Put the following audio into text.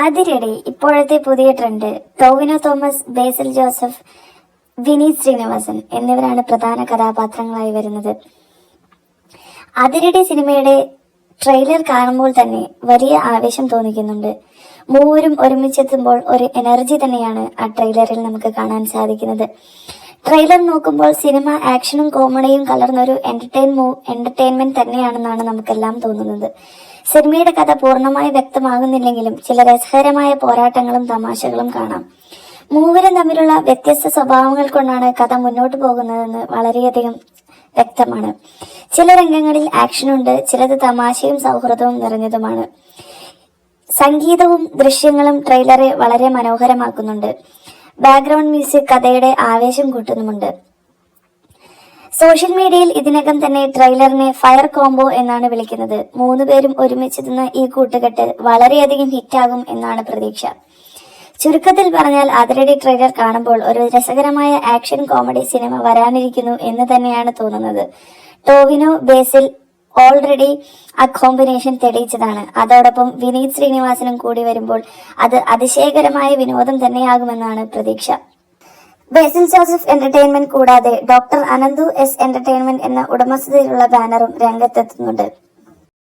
അതിനിടെ ഇപ്പോഴത്തെ പുതിയ ട്രെൻഡ് ടോവിനോ തോമസ് ബേസിൽ ജോസഫ് വിനീത് ശ്രീനിവാസൻ എന്നിവരാണ് പ്രധാന കഥാപാത്രങ്ങളായി വരുന്നത്. അതിനിടെ സിനിമയുടെ ട്രെയിലർ കാണുമ്പോൾ തന്നെ വലിയ ആവേശം തോന്നിക്കുന്നുണ്ട്. മൂവരും ഒരുമിച്ചെത്തുമ്പോൾ ഒരു എനർജി തന്നെയാണ് ആ ട്രെയിലറിൽ നമുക്ക് കാണാൻ സാധിക്കുന്നത്. ട്രെയിലർ നോക്കുമ്പോൾ സിനിമ ആക്ഷനും കോമഡിയും കലർന്ന ഒരു എന്റർടൈൻ എന്റർടൈൻമെന്റ് തന്നെയാണെന്നാണ് നമുക്കെല്ലാം തോന്നുന്നത്. സിനിമയുടെ കഥ പൂർണമായി വ്യക്തമാകുന്നില്ലെങ്കിലും ചില രസകരമായ പോരാട്ടങ്ങളും തമാശകളും കാണാം. മൂവരും തമ്മിലുള്ള വ്യത്യസ്ത സ്വഭാവങ്ങൾ കൊണ്ടാണ് കഥ മുന്നോട്ട് പോകുന്നതെന്ന് വളരെയധികം വ്യക്തമാണ്. ചില രംഗങ്ങളിൽ ആക്ഷനുണ്ട് ചിലത് തമാശയും സൗഹൃദവും നിറഞ്ഞതുമാണ്. സംഗീതവും ദൃശ്യങ്ങളും ട്രെയിലറെ വളരെ മനോഹരമാക്കുന്നുണ്ട്. ബാക്ക്ഗ്രൗണ്ട് മ്യൂസിക് കഥയുടെ ആവേശം കൂട്ടുന്നുമുണ്ട്. സോഷ്യൽ മീഡിയയിൽ ഇതിനകം തന്നെ ട്രെയിലറിനെ ഫയർ കോംബോ എന്നാണ് വിളിക്കുന്നത്. മൂന്ന് പേരും ഒരുമിച്ചെത്തുന്ന ഈ കൂട്ടുകെട്ട് വളരെയധികം ഹിറ്റാകും എന്നാണ് പ്രതീക്ഷ. ചുരുക്കത്തിൽ പറഞ്ഞാൽ അതിരടി ട്രെയിലർ കാണുമ്പോൾ ഒരു രസകരമായ ആക്ഷൻ കോമഡി സിനിമ വരാനിരിക്കുന്നു എന്ന് തന്നെയാണ് തോന്നുന്നത്. ടോവിനോ ബേസിൽ ഓൾറെഡി ആ കോമ്പിനേഷൻ തെളിയിച്ചതാണ്. അതോടൊപ്പം വിനീത് ശ്രീനിവാസനും കൂടി വരുമ്പോൾ അത് അതിശയകരമായ വിനോദം തന്നെയാകുമെന്നാണ് പ്രതീക്ഷ. ബേസിൽ ജോസഫ് എന്റർടൈൻമെന്റ് കൂടാതെ ഡോക്ടർ അനന്തു എസ് എന്റർടൈൻമെന്റ് എന്ന ഉടമസ്ഥതയിലുള്ള ബാനറും രംഗത്തെത്തുന്നുണ്ട്.